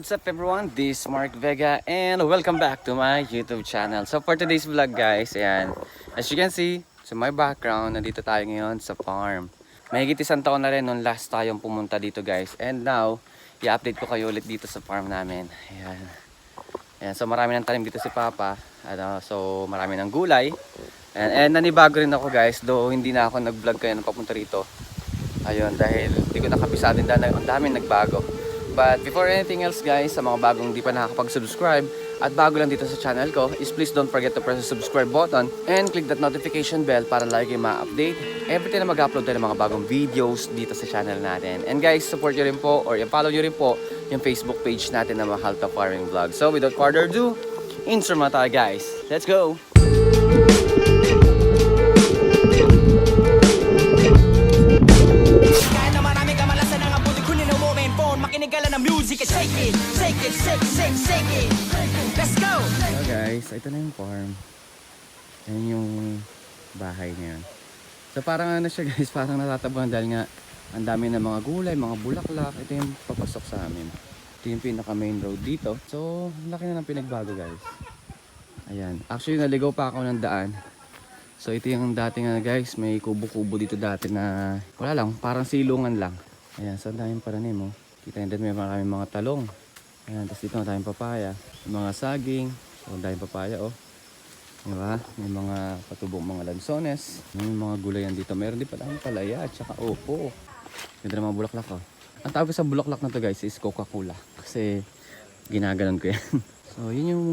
what's up everyone? This is Mark Vega and welcome back to my YouTube channel. So for today's vlog guys, ayan, as you can see, sa my background, nandito tayo ngayon sa farm. Mahigit isang taon na rin nung last tayong pumunta dito guys. And now, i-update ko kayo ulit dito sa farm namin. Ayan. Ayan, so marami ng tanim dito si Papa. Ano, so marami ng gulay. And, and nanibago rin ako guys, though hindi na ako nag-vlog kayo nung papunta rito. Ayun, dahil hindi ko nakabisado din dahil ang daming nagbago. But before anything else guys, sa mga bagong di pa nakakapag-subscribe at bago lang dito sa channel ko, is please don't forget to press the subscribe button and click that notification bell para lagi kayo ma-update every time na mag-upload tayo ng mga bagong videos dito sa channel natin. And guys, support nyo rin po or i-follow nyo rin po yung Facebook page natin na Mahal to Farming Vlog. So without further ado, na tayo guys. Let's go! Bahay niya. So parang ano siya guys, parang natatabuhan dahil nga ang dami ng mga gulay, mga bulaklak. Ito yung papasok sa amin. Ito yung pinaka main road dito. So, laki na ng pinagbago guys. Ayan. Actually, naligaw pa ako ng daan. So, ito yung dating ano guys, may kubo-kubo dito dati na wala lang, parang silungan lang. Ayan, so ang daming paranim oh. Kita nyo may maraming mga talong. Ayan, tapos dito ang daming papaya. Mga saging. So, ang daming papaya oh. Diba? May mga patubong mga lansones. May mga gulayan dito. Meron din pala ang palaya at saka opo. Ganda ng mga bulaklak oh. Ang tawag sa bulaklak na to guys is Coca-Cola. Kasi ginaganon ko yan. so yun yung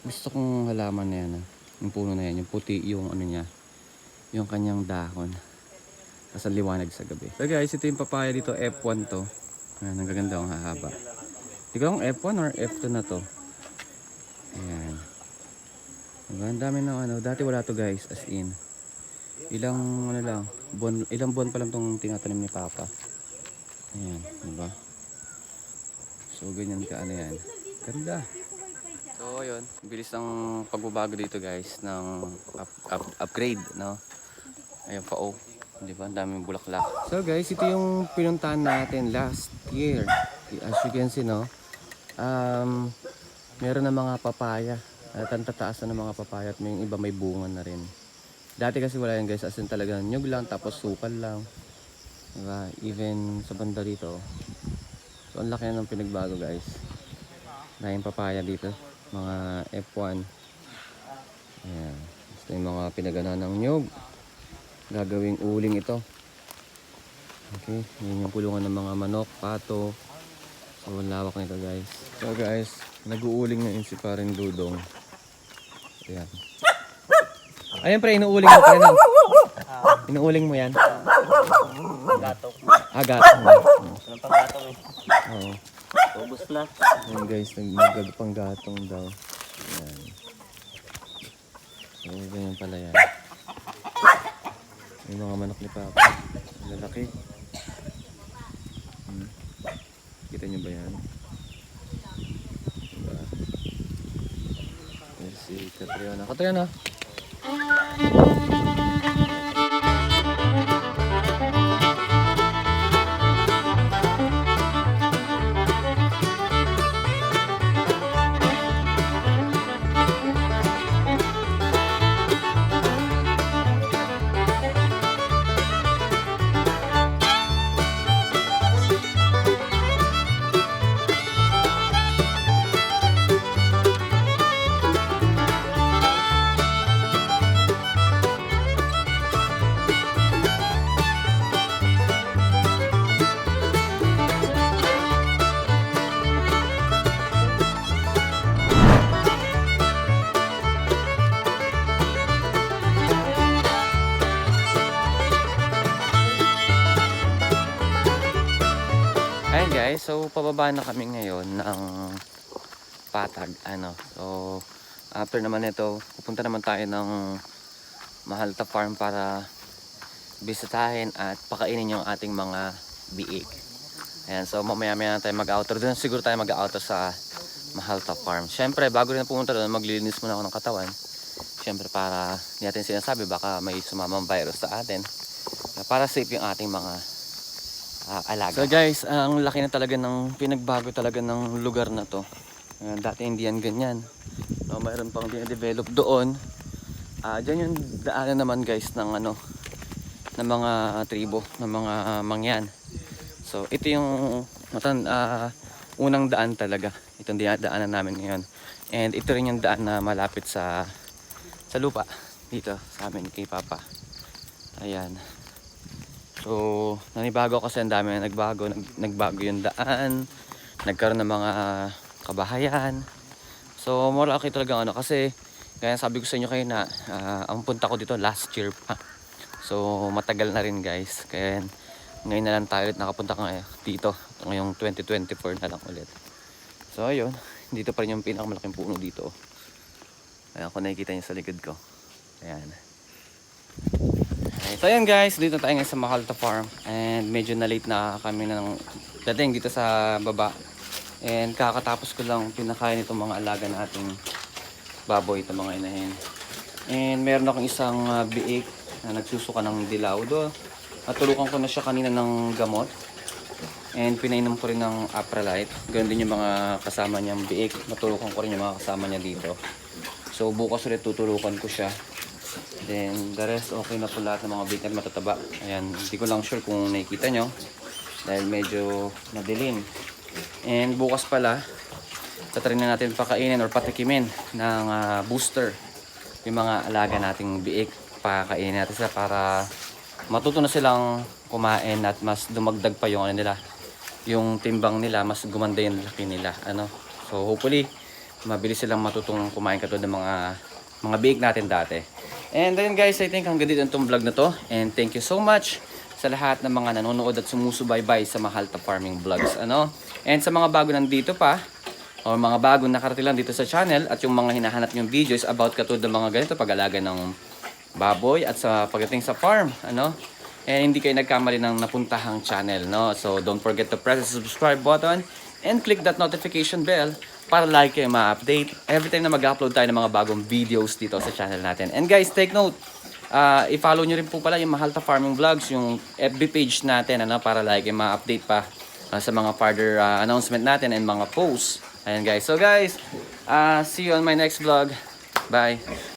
gusto kong halaman na yan. ah. Yung puno na yan. Yung puti yung ano niya. Yung kanyang dahon. Tapos ang liwanag sa gabi. So guys, ito yung papaya dito. F1 to. Ayan, ang gaganda ang hahaba. Hindi ko lang F1 or F2 na to. Ayan. Diba? Ang dami ng ano. Dati wala to guys. As in. Ilang ano lang. Buwan, ilang buwan pa lang tong tinatanim ni Papa. Ayan. Diba? So ganyan ka ano yan. Ganda. So yun. Bilis ng pagbabago dito guys. Ng up, up, upgrade. No? Ayan pa oh. Di ba? Ang daming bulaklak. So guys, ito yung pinuntahan natin last year. As you can see, no? Um, meron na mga papaya. At ang tataas na ng mga papaya at may iba may bunga na rin. Dati kasi wala yan guys. As in talaga nyug lang tapos sukal lang. Diba? Even sa banda dito. So ang laki na ng pinagbago guys. Dahil papaya dito. Mga F1. Ayan. Gusto yung mga pinagana ng nyug gagawing uling ito. Okay, yun yung kulungan ng mga manok, pato. So, ang lawak nito guys. So guys, nag-uuling na yun si paring Dudong. Ayan. Ayun pre, inuuling mo pre. no? Inuuling mo yan. Gato. Ah, gato. Anong pang gatong eh? Oo. Ubus na. Ayan guys, nagpang gatong daw. Ayan. So, ganyan pala yan. Yung mga manok ni Papa. Ang lalaki. Hmm. Kita nyo ba yan? Diba? Yes, si Catriona. So pababa na kami ngayon ng patag. Ano, so after naman ito, pupunta naman tayo ng Mahalta Farm para bisitahin at pakainin yung ating mga biik. Ayan, so mamaya maya tayo mag-outro. Doon siguro tayo mag-outro sa Mahalta Farm. Siyempre, bago rin pumunta doon, maglilinis muna ako ng katawan. Siyempre, para hindi natin sinasabi, baka may sumamang virus sa atin. Para safe yung ating mga ah, alaga. So guys, ang laki na talaga ng pinagbago talaga ng lugar na to. Uh, dati hindi yan ganyan. No, mayroon pang dinedevelop doon. Ah, diyan yung daanan naman guys ng ano ng mga tribo, ng mga ah, mangyan. So ito yung matan ah, unang daan talaga. Itong dinadaanan namin ngayon. And ito rin yung daan na malapit sa sa lupa dito sa amin kay Papa. Ayan. So, nanibago kasi ang dami na nagbago. Nag, nagbago yung daan. Nagkaroon ng mga kabahayan. So, more okay talaga ano. Kasi, kaya sabi ko sa inyo kayo na, ah, ang punta ko dito last year pa. So, matagal na rin guys. Kaya, ngayon na lang tayo ulit nakapunta ka dito. Ngayong 2024 na lang ulit. So, ayun. Dito pa rin yung pinakamalaking puno dito. Ayan, kung nakikita niyo sa likod ko. Ayan. Okay, so ayan guys, dito tayo ngayon sa Mahalta Farm. And medyo na late na kami ng dating dito sa baba. And kakatapos ko lang pinakain itong mga alaga nating baboy, itong mga inahin. And meron akong isang uh, biik na nagsusuka ng dilaw do natulukan ko na siya kanina ng gamot. And pinainom ko rin ng Apralite ganoon din yung mga kasama niyang biik. Natulukan ko rin yung mga kasama niya dito. So bukas ulit tutulukan ko siya Then, the rest, okay na po lahat ng mga bait matataba. Ayan, hindi ko lang sure kung nakikita nyo. Dahil medyo madilim. And bukas pala, tatry na natin pakainin or patikimin ng ah, booster. Yung mga alaga nating biik. Pakainin natin sila para matuto na silang kumain at mas dumagdag pa yung ano nila. Yung timbang nila, mas gumanda yung laki nila. Ano? So, hopefully, mabilis silang matutong kumain katulad ng mga mga biik natin dati. And then guys, I think hanggang dito itong vlog na to. And thank you so much sa lahat ng mga nanonood at sumusubaybay sa Mahalta Farming Vlogs. Ano? And sa mga bago nandito pa, o mga bagong nakarating lang dito sa channel at yung mga hinahanap yung videos about katulad ng mga ganito pag-alaga ng baboy at sa pagdating sa farm, ano? And hindi kayo nagkamali ng napuntahang channel, no? So don't forget to press the subscribe button and click that notification bell para like kayo ma-update every time na mag-upload tayo ng mga bagong videos dito sa channel natin. And guys, take note, uh, i-follow nyo rin po pala yung Mahalta Farming Vlogs, yung FB page natin, ano, para like kayo ma-update pa uh, sa mga further uh, announcement natin and mga posts. Ayan guys. So guys, uh, see you on my next vlog. Bye.